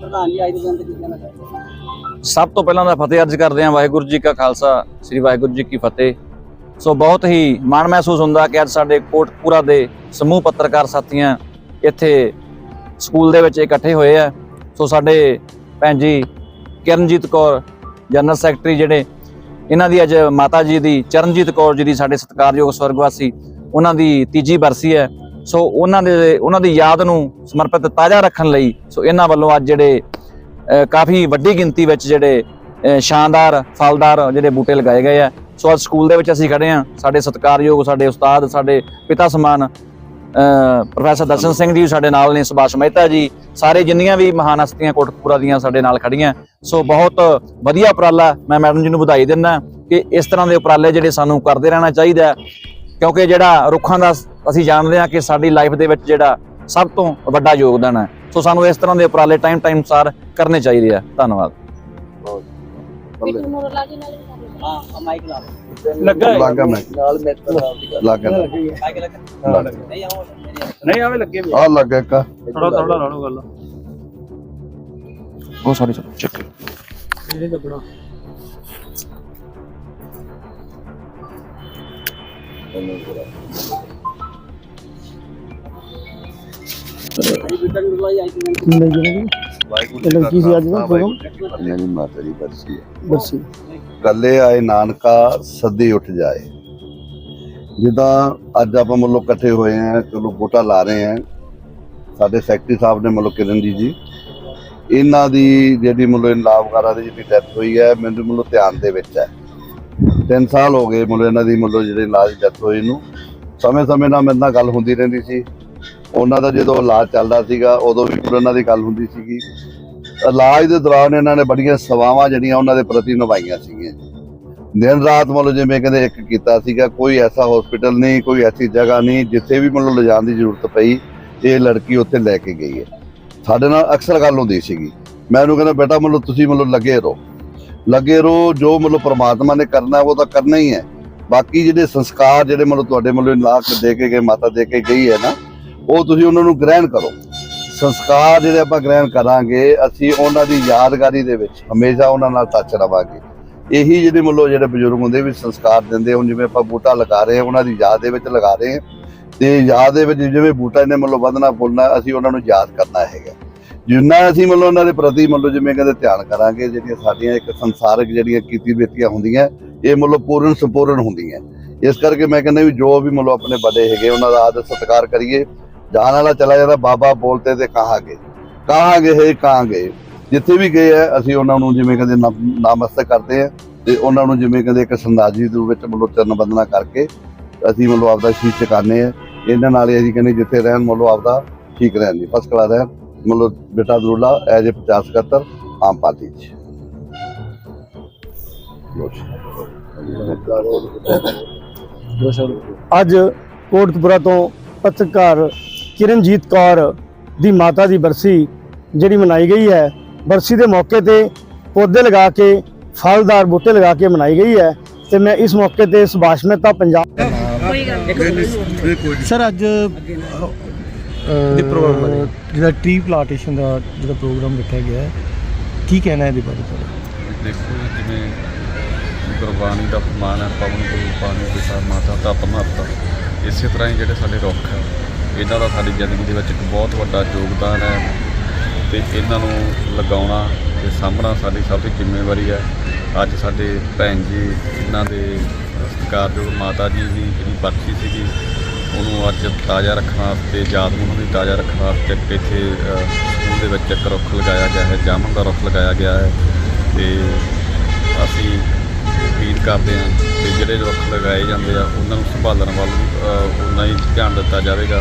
ਪ੍ਰਧਾਨ ਜੀ ਅੱਜ ਦੇ ਦਿਨ ਕੀ ਕਹਿਣਾ ਚਾਹੁੰਦੇ ਸਭ ਤੋਂ ਪਹਿਲਾਂ ਤਾਂ ਫਤਿਹ ਅਰਜ਼ ਕਰਦੇ ਹਾਂ, ਵਾਹਿਗੁਰੂ ਜੀ ਕਾ ਖਾਲਸਾ, ਸ੍ਰੀ ਵਾਹਿਗੁਰੂ ਜੀ ਕੀ ਫਤਿਹ। ਸੋ ਬਹੁਤ ਹੀ ਮਾਣ ਮਹਿਸੂਸ ਹੁੰਦਾ ਕਿ ਅੱਜ ਸਾਡੇ ਕੋਟਪੂਰਾ ਦੇ ਸਮੂਹ ਪੱਤਰਕਾਰ ਸਾਥੀਆਂ ਇੱਥੇ ਸਕੂਲ ਦੇ ਵਿੱਚ ਇਕੱਠੇ ਹੋਏ ਆ। ਸੋ ਸਾਡੇ ਭੈਣ ਜੀ ਕਿਰਨਜੀਤ ਕੌਰ, ਜਨਰਲ ਸੈਕਟਰੀ ਜਿਹੜੇ, ਇਹਨਾਂ ਦੀ ਅੱਜ ਮਾਤਾ ਜੀ ਦੀ ਚਰਨਜੀਤ ਕੌਰ ਜੀ ਦੀ ਸਾਡੇ ਸਤਿਕਾਰਯੋਗ ਸਵਰਗਵਾਸੀ, ਉਹਨਾਂ ਦੀ ਤੀਜੀ ਬਰਸੀ ਹੈ। ਸੋ ਉਹਨਾਂ ਦੇ ਉਹਨਾਂ ਦੀ ਯਾਦ ਨੂੰ ਸਮਰਪਿਤ ਤਾਜ਼ਾ ਰੱਖਣ ਲਈ ਸੋ ਇਹਨਾਂ ਵੱਲੋਂ ਅੱਜ ਜਿਹੜੇ ਕਾਫੀ ਵੱਡੀ ਗਿਣਤੀ ਵਿੱਚ ਜਿਹੜੇ ਸ਼ਾਨਦਾਰ, ਫਲਦਾਰ ਜਿਹੜੇ ਬੂਟੇ ਲਗਾਏ ਗਏ ਆ। ਸੋ ਅੱਜ ਸਕੂਲ ਦੇ ਵਿੱਚ ਅਸੀਂ ਖੜੇ ਆ ਸਾਡੇ ਸਤਿਕਾਰਯੋਗ, ਸਾਡੇ ਉਸਤਾਦ, ਸਾਡੇ ਪਿਤਾ ਸਮਾਨ ਪ੍ਰੋਫੈਸਰ ਦਰਸ਼ਨ ਸਿੰਘ ਜੀ ਸਾਡੇ ਨਾਲ ਨੇ, ਸੁਭਾਸ਼ ਮਹਿਤਾ ਜੀ। ਸਾਰੇ ਜਿੰਨੀਆਂ ਵੀ ਮਹਾਨ ਹਸਤੀਆਂ ਕੋਟਕਪੂਰਾ ਦੀਆਂ ਸਾਡੇ ਨਾਲ ਖੜੀਆਂ। ਸੋ ਬਹੁਤ ਵਧੀਆ ਉਪਰਾਲਾ ਮੈਂ ਮੈਡਮ ਜੀ ਨੂੰ ਵਧਾਈ ਦਿੰਦਾ ਕਿ ਇਸ ਤਰ੍ਹਾਂ ਦੇ ਉਪਰਾਲੇ ਜਿਹੜੇ ਸਾਨੂੰ ਕਰਦੇ ਰਹਿਣਾ ਚਾਹੀਦਾ ਕਿਉਂਕਿ ਜਿਹੜਾ ਰੁੱਖਾਂ ਦਾ ਅਸੀਂ ਜਾਣਦੇ ਹਾਂ ਕਿ ਸਾਡੀ ਲਾਈਫ ਦੇ ਵਿੱਚ ਜਿਹੜਾ ਸਭ ਤੋਂ ਵੱਡਾ ਯੋਗਦਾਨ ਹੈ। ਸੋ ਸਾਨੂੰ ਇਸ ਤਰ੍ਹਾਂ ਦੇ ਉਪਰਾਲੇ ਟਾਈਮ ਟਾਈਮ ਸਾਰ ਕਰਨੇ ਚਾਹੀਦੇ ਆ। ਧੰਨਵਾਦ। ਹਾਂ ਆ ਮਾਈਕ ਲਾ ਲਓ ਲੱਗਾ ਲੱਗਾ ਮੈਂ। ਨਾਲ ਗੱਲ। ਲੱਗਾ। ਮਾਈਕ ਲੱਗਾ। ਨਹੀਂ ਮੇਰੀ ਨਹੀਂ ਆਵੇ ਲੱਗੇ ਵੀ ਆ। ਲੱਗਾ ਇੱਕ। ਥੋੜਾ ਥੋੜਾ ਲਾਣੋ ਗੱਲ। ਉਹ ਸੌਰੀ ਸਰ ਚੱਕ ਇਹ ਲੱਗਣਾ ਲਾਈ ਅੱਜ ਦੇ ਦਾ ਮਾਤਾ ਦੀ ਬਰਸੀ ਹੈ ਬਰਸੀ ਕੱਲੇ ਆਏ ਨਾਨਕਾ ਸੱਦੀ ਉੱਠ ਜਾਏ। ਜਿੱਦਾਂ ਅੱਜ ਆਪਾਂ ਮਤਲਬ ਇਕੱਠੇ ਹੋਏ ਆ ਚਲੋ ਵੋਟਾਂ ਲਾ ਰਹੇ ਆ। ਸਾਡੇ ਸੈਕਟਰੀ ਸਾਹਿਬ ਨੇ ਮਤਲਬ ਕਿਰਨ ਜੀ ਜੀ ਇਹਨਾਂ ਦੀ ਜਿਹੜੀ ਮਤਲਬ ਇਨਲਾਬ ਵਗੈਰਾ ਦੀ ਜਿਹੜੀ ਡੈਥ ਹੋਈ ਹੈ ਮੈਨੂੰ ਮਤਲਬ ਧਿਆਨ ਦੇ ਵਿੱਚ ਹੈ। 3 ਸਾਲ ਹੋ ਗਏ ਮਤਲਬ ਇਹਨਾਂ ਦੀ ਮਤਲਬ ਜਿਹੜੇ ਇਲਾਜ ਡੈਥ ਹੋਈ ਨੂੰ। ਸਮੇਂ ਸਮੇਂ ਨਾਲ ਮੇਰੇ ਨਾਲ ਗੱਲ ਹੁੰਦੀ ਰਹਿੰਦੀ ਸੀ। ਉਹਨਾਂ ਦਾ ਜਦੋਂ ਇਲਾਜ ਚੱਲਦਾ ਸੀਗਾ, ਉਦੋਂ ਵੀ ਮਤਲਬ ਇਹਨਾਂ ਦੀ ਗੱਲ ਹੁੰਦੀ ਸੀਗੀ। ਇਲਾਜ ਦੇ ਦੌਰਾਨ ਇਹਨਾਂ ਨੇ ਬੜੀਆਂ ਸੇਵਾਵਾਂ ਜਿਹੜੀਆਂ ਉਹਨਾਂ ਦੇ ਪ੍ਰਤੀ ਨਿਭਾਈਆਂ ਸੀਗੀਆਂ। ਦਿਨ ਰਾਤ ਮਤਲਬ ਜਿਵੇਂ ਕਹਿੰਦੇ ਇੱਕ ਕੀਤਾ ਸੀਗਾ, ਕੋਈ ਐਸਾ ਹਸਪੀਟਲ ਨਹੀਂ, ਕੋਈ ਐਸੀ ਜਗ੍ਹਾ ਨਹੀਂ, ਜਿੱਥੇ ਵੀ ਮਤਲਬ ਲਿਜਾਣ ਦੀ ਜ਼ਰੂਰਤ ਪਈ, ਇਹ ਲੜਕੀ ਉੱਥੇ ਲੈ ਕੇ ਗਈ ਹੈ। ਸਾਡੇ ਨਾਲ ਅਕਸਰ ਗੱਲ ਹੁੰਦੀ ਸੀਗੀ। ਮੈਂ ਉਹਨੂੰ ਕਹਿੰਦਾ, ਬੇਟਾ ਮਤਲਬ ਤੁਸੀਂ ਮਤਲਬ ਲੱਗੇ ਰਹੋ। ਲੱਗੇ ਰਹੋ, ਜੋ ਮਤਲਬ ਪ੍ਰਮਾਤਮਾ ਨੇ ਕਰਨਾ ਉਹ ਤਾਂ ਕਰਨਾ ਹੀ ਹੈ। ਬਾਕੀ ਜਿਹੜੇ ਸੰਸਕਾਰ ਜਿਹੜੇ ਮਤਲਬ ਤੁਹਾਡੇ ਮਤਲਬ ਲਾਖ ਦੇ ਕੇ ਗਏ, ਮਾਤਾ ਦੇ ਕੇ ਗਈ ਹੈ ਨਾ, ਉਹ ਤੁਸੀਂ ਉਹਨਾਂ ਨੂੰ ਗ੍ਰਹਿਣ ਕਰੋ। ਸੰਸਕਾਰ ਜਿਹੜੇ ਆਪਾਂ ਗ੍ਰਹਿਣ ਕਰਾਂਗੇ, ਅਸੀਂ ਉਹਨਾਂ ਦੀ ਯਾਦਗਾਰੀ ਦੇ ਵਿੱਚ ਹਮੇਸ਼ਾ ਉਹਨਾਂ ਨਾਲ ਟੱਚ ਰਵਾਂਗੇ। ਇਹੀ ਜਿਹੜੇ ਮਤਲਬ ਜਿਹੜੇ ਬਜ਼ੁਰਗ ਹੁੰਦੇ ਵੀ ਸੰਸਕਾਰ ਦਿੰਦੇ ਹੁਣ ਜਿਵੇਂ ਆਪਾਂ ਬੂਟਾ ਲਗਾ ਰਹੇ ਹਾਂ, ਉਹਨਾਂ ਦੀ ਯਾਦ ਦੇ ਵਿੱਚ ਲਗਾ ਰਹੇ ਹਾਂ। ਤੇ ਯਾਦ ਦੇ ਵਿੱਚ ਜਿਵੇਂ ਬੂਟਾ ਨੇ ਮਤਲਬ ਵਧਣਾ ਫੁੱਲਣਾ ਅਸੀਂ ਉਹਨਾਂ ਨੂੰ ਯਾਦ ਕਰਨਾ ਹੈਗਾ। ਜਿੰਨਾ ਅਸੀਂ ਮਤਲਬ ਉਹਨਾਂ ਦੇ ਪ੍ਰਤੀ ਮਤਲਬ ਜਿਵੇਂ ਕਹਿੰਦੇ ਧਿਆਨ ਕਰਾਂਗੇ, ਜਿਹੜੀਆਂ ਸਾਡੀਆਂ ਇੱਕ ਸੰਸਾਰਿਕ ਜਿਹੜੀਆਂ ਕੀਤੀ ਬੇਤੀਆਂ ਹੁੰਦੀਆਂ, ਇਹ ਮਤਲਬ ਪੂਰਨ ਸੰਪੂਰਨ ਹੁੰਦੀਆਂ। ਇਸ ਕਰਕੇ ਮੈਂ ਕਹਿੰਦਾ ਵੀ ਜੋ ਵੀ ਮਤਲਬ ਆਪਣੇ ਵੱਡੇ ਹੈਗੇ, ਉਹਨਾਂ ਦਾ ਆਦਰ ਸਤਿਕਾਰ ਕਰੀਏ। ਜਾਣ ਵਾਲਾ ਚਲਾ ਜਾਂਦਾ, ਬਾਬਾ ਬੋਲਤੇ ਤੇ ਕਹਾਂਗੇ। ਕਹਾਂਗੇ, ਹੈ ਕਹਾਂਗੇ। ਜਿੱਥੇ ਵੀ ਗਏ ਆ, ਅਸੀਂ ਉਹਨਾਂ ਨੂੰ ਜਿਵੇਂ ਕਹਿੰਦੇ ਨਮ- ਨਮਸਤੇ ਕਰਦੇ ਆ ਤੇ ਉਹਨਾਂ ਨੂੰ ਜਿਵੇਂ ਕਹਿੰਦੇ ਇੱਕ ਸੰਦਾਜੀ ਦੇ ਰੂਪ ਵਿੱਚ ਮਤਲਬ ਚਰਨ ਬੰਦਨਾ ਕਰਕੇ ਅਸੀਂ ਮਤਲਬ ਆਪਦਾ ਸ਼ੀਸ਼ ਚਕਾਨੇ ਆ। ਇਹਨਾਂ ਨਾਲ ਹੀ ਅਸੀਂ ਕਹਿੰਦੇ ਜਿੱਥੇ ਰਹਿਣ, ਮਤਲਬ ਆਪਦਾ ਠੀਕ ਰਹਿਣ ਦੀ ਫਸਟ ਕਲਾਸ ਰਹਿਣ। ਮਤਲਬ ਬੇਟਾ ਦਰੂਲਾ ਐਜ ਏ 50 77 ਆਮ ਪਾਰਟੀ ਚ। ਅੱਜ ਕੋਟਕਪੁਰਾ ਤੋਂ ਪੱਤਰਕਾਰ ਕਿਰਨਜੀਤ ਕੌਰ ਦੀ ਮਾਤਾ ਦੀ ਬਰਸੀ ਜਿਹੜੀ ਮਨਾਈ ਗਈ ਹੈ ਬਰਸੀ ਦੇ ਮੌਕੇ ਤੇ ਪੌਦੇ ਲਗਾ ਕੇ ਫਲਦਾਰ ਬੂਟੇ ਲਗਾ ਕੇ ਮਨਾਈ ਗਈ ਹੈ ਤੇ ਮੈਂ ਇਸ ਮੌਕੇ ਤੇ ਸੁਭਾਸ਼ ਮਹਿਤਾ ਪੰਜਾਬ ਸਰ ਅੱਜ ਪ੍ਰੋਗਰਾਮ ਜਿਹੜਾ ਟ੍ਰੀ ਪਲਾਂਟੇਸ਼ਨ ਦਾ ਜਿਹੜਾ ਪ੍ਰੋਗਰਾਮ ਰੱਖਿਆ ਗਿਆ ਹੈ ਕੀ ਕਹਿਣਾ ਇਹਦੇ ਬਾਰੇ ਸਰ ਦੇਖੋ ਜਿਵੇਂ ਗੁਰਬਾਣੀ ਦਾ ਫਰਮਾਨ ਹੈ ਪਵਨ ਗੁਰੂ ਪਾਣੀ ਪਿਤਾ ਮਾਤਾ ਦਾ ਮਹੱਤਵ ਇਸੇ ਤਰ੍ਹਾਂ ਹੀ ਜਿਹੜੇ ਸਾਡੇ ਰੁੱਖ ਹੈ ਇਹਨਾਂ ਦਾ ਸਾਡੀ ਜ਼ਿੰਦਗੀ ਦੇ ਵਿੱਚ ਇੱਕ ਬਹੁਤ ਵੱਡਾ ਯੋਗਦਾਨ ਹੈ ਤੇ ਇਹਨਾਂ ਨੂੰ ਲਗਾਉਣਾ ਤੇ ਸਾਂਭਣਾ ਸਾਡੀ ਸਭ ਦੀ ਜ਼ਿੰਮੇਵਾਰੀ ਹੈ। ਅੱਜ ਸਾਡੇ ਭੈਣ ਜੀ ਇਹਨਾਂ ਦੇ ਸਤਿਕਾਰਯੋਗ ਮਾਤਾ ਜੀ ਦੀ ਜਿਹੜੀ ਬਰਸੀ ਸੀਗੀ ਉਹਨੂੰ ਅੱਜ ਤਾਜ਼ਾ ਰੱਖਣ ਵਾਸਤੇ ਯਾਦ ਨੂੰ ਉਹਨਾਂ ਦੀ ਤਾਜ਼ਾ ਰੱਖਣ ਵਾਸਤੇ ਇੱਥੇ ਅ, ਸਕੂਲ ਦੇ ਵਿੱਚ ਇੱਕ ਰੁੱਖ ਲਗਾਇਆ ਗਿਆ ਹੈ ਜਾਮਨ ਦਾ ਰੁੱਖ ਲਗਾਇਆ ਗਿਆ ਹੈ ਤੇ ਅਸੀਂ ਅਪੀਲ ਕਰਦੇ ਹਾਂ ਕਿ ਜਿਹੜੇ ਰੁੱਖ ਲਗਾਏ ਜਾਂਦੇ ਆ ਉਹਨਾਂ ਨੂੰ ਸੰਭਾਲਣ ਵੱਲ ਵੀ ਉਨਾ ਹੀ ਧਿਆਨ ਦਿੱਤਾ ਜਾਵੇਗਾ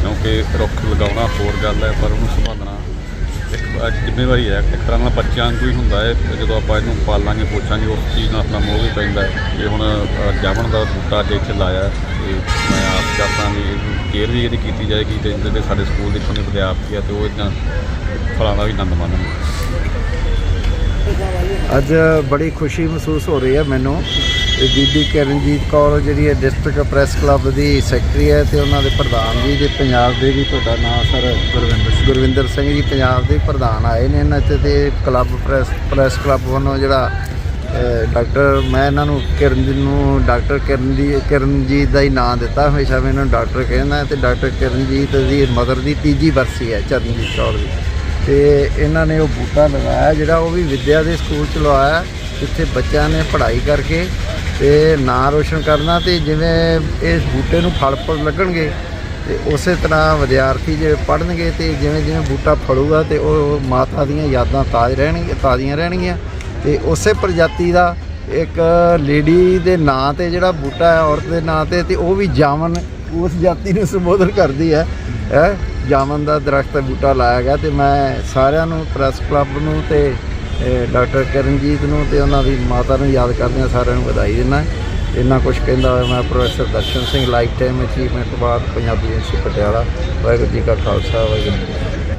ਕਿਉਂਕਿ ਰੁੱਖ ਲਗਾਉਣਾ ਹੋਰ ਗੱਲ ਹੈ ਪਰ ਉਹਨੂੰ ਸੰਭਾਲਣਾ ਇੱਕ ਜ਼ਿੰਮੇਵਾਰੀ ਹੈ। ਇੱਕ ਤਰ੍ਹਾਂ ਨਾਲ ਬੱਚਿਆਂ ਵਾਂਗੂ ਹੀ ਹੁੰਦਾ ਹੈ ਜਦੋਂ ਆਪਾਂ ਇਹਨੂੰ ਪਾਲਾਂਗੇ ਪੋਚਾਂਗੇ ਉਸ ਚੀਜ਼ ਨਾਲ ਆਪਣਾ ਮੋਹ ਵੀ ਪੈਂਦਾ ਹੈ। ਜੇ ਹੁਣ ਜਾਮਣ ਦਾ ਬੂਟਾ ਅੱਜ ਇੱਥੇ ਲਾਇਆ ਤੇ ਮੈਂ ਆਸ ਕਰਦਾ ਵੀ ਇਹਨੂੰ ਕੇਅਰ ਵੀ ਇਹਦੀ ਕੀਤੀ ਜਾਏਗੀ ਤੇ ਜਿਹੜੇ ਸਾਡੇ ਸਕੂਲ ਦੇ ਇੱਥੋਂ ਵਿਦਿਆਰਥੀ ਆ ਤੇ ਉਹ ਇਹਨਾਂ ਫਲਾਂ ਦਾ ਵੀ ਆਨੰਦ ਮਾਣਨਗੇ ਅੱਜ ਬੜੀ ਖੁਸ਼ੀ ਮਹਿਸੂਸ ਹੋ ਰਹੀ ਹੈ ਮੈਨੂੰ। ਤੇ ਬੀਬੀ ਕਿਰਨਜੀਤ ਕੌਰ, ਜਿਹੜੀ ਹੈ ਡਿਸਟ੍ਰਿਕਟ ਪ੍ਰੈਸ ਕਲੱਬ ਦੀ ਸੈਕਟਰੀ ਹੈ ਤੇ ਉਹਨਾਂ ਦੇ ਪ੍ਰਧਾਨ ਜੀ ਦੇ ਪੰਜਾਬ ਦੇ ਵੀ ਤੁਹਾਡਾ ਨਾਮ ਸਰ ਗੁਰਵਿੰਦਰ ਗੁਰਵਿੰਦਰ ਸਿੰਘ ਜੀ ਪੰਜਾਬ ਦੇ ਪ੍ਰਧਾਨ ਆਏ ਨੇ ਇਹਨਾਂ ਤੇ ਤੇ ਕਲੱਬ ਪ੍ਰੈਸ ਪ੍ਰੈਸ ਕਲੱਬ ਵੱਲੋਂ ਜਿਹੜਾ ਡਾਕਟਰ, ਮੈਂ ਇਹਨਾਂ ਨੂੰ ਕਿਰਨਜੀਤ ਨੂੰ ਡਾਕਟਰ ਕਿਰਨਜੀਤ ਕਿਰਨਜੀਤ ਦਾ ਹੀ ਨਾਮ ਦਿੱਤਾ। ਹਮੇਸ਼ਾ ਮੈਂ ਇਹਨਾਂ ਨੂੰ ਡਾਕਟਰ ਕਹਿੰਦਾ ਤੇ ਡਾਕਟਰ ਕਿਰਨਜੀਤ ਦੀ ਮਦਰ ਦੀ ਤੀਜੀ ਵਰਸੀ ਹੈ, ਚਰਨਜੀਤ ਕੌਰ ਦੀ। ਤੇ ਇਹਨਾਂ ਨੇ ਉਹ ਬੂਟਾ ਲਗਾਇਆ, ਜਿਹੜਾ ਉਹ ਵੀ ਵਿਦਿਆ ਦੇ ਸਕੂਲ ਚ ਲਵਾਇਆ, ਜਿੱਥੇ ਬੱਚਿਆਂ ਨੇ ਪੜ੍ਹਾਈ ਕਰਕੇ ਤੇ ਨਾਂ ਰੋਸ਼ਨ ਕਰਨਾ ਤੇ ਜਿਵੇਂ ਇਸ ਬੂਟੇ ਨੂੰ ਫਲ ਫੁੱਲ ਲੱਗਣਗੇ ਤੇ ਉਸੇ ਤਰ੍ਹਾਂ ਵਿਦਿਆਰਥੀ ਜਿਹੜੇ ਪੜ੍ਹਨਗੇ ਤੇ ਜਿਵੇਂ ਜਿਵੇਂ ਬੂਟਾ ਫੜੂਗਾ ਤੇ ਉਹ ਮਾਤਾ ਦੀਆਂ ਯਾਦਾਂ ਤਾਜ਼ ਰਹਿਣਗੀਆਂ, ਤਾਜ਼ੀਆਂ ਰਹਿਣਗੀਆਂ। ਤੇ ਉਸੇ ਪ੍ਰਜਾਤੀ ਦਾ ਇੱਕ ਲੇਡੀ ਦੇ ਨਾਂ ਤੇ ਜਿਹੜਾ ਬੂਟਾ ਹੈ, ਔਰਤ ਦੇ ਨਾਂ ਤੇ ਤੇ ਉਹ ਵੀ ਜਾਮਨ ਉਸ ਜਾਤੀ ਨੂੰ ਸੰਬੋਧਨ ਕਰਦੀ ਹੈ। ਹੈ? ਜਾਮਨ ਦਾ ਦਰਖਤ ਬੂਟਾ ਲਾਇਆ ਗਿਆ ਤੇ ਮੈਂ ਸਾਰਿਆਂ ਨੂੰ, ਪ੍ਰੈਸ ਕਲੱਬ ਨੂੰ ਤੇ ਡਾਕਟਰ ਕਰਨਜੀਤ ਨੂੰ ਤੇ ਉਹਨਾਂ ਦੀ ਮਾਤਾ ਨੂੰ ਯਾਦ ਕਰਦਿਆਂ ਸਾਰਿਆਂ ਨੂੰ ਵਧਾਈ ਦਿੰਦਾ ਇੰਨਾ ਕੁਝ ਕਹਿੰਦਾ ਹੋਇਆ ਮੈਂ professor Darshan Singh lifetime achievement award Punjabi university Patiala. Waheguru ji ਕਾ ਖਾਲਸਾ, ਵਾਹਿਗੁਰੂ ਜੀ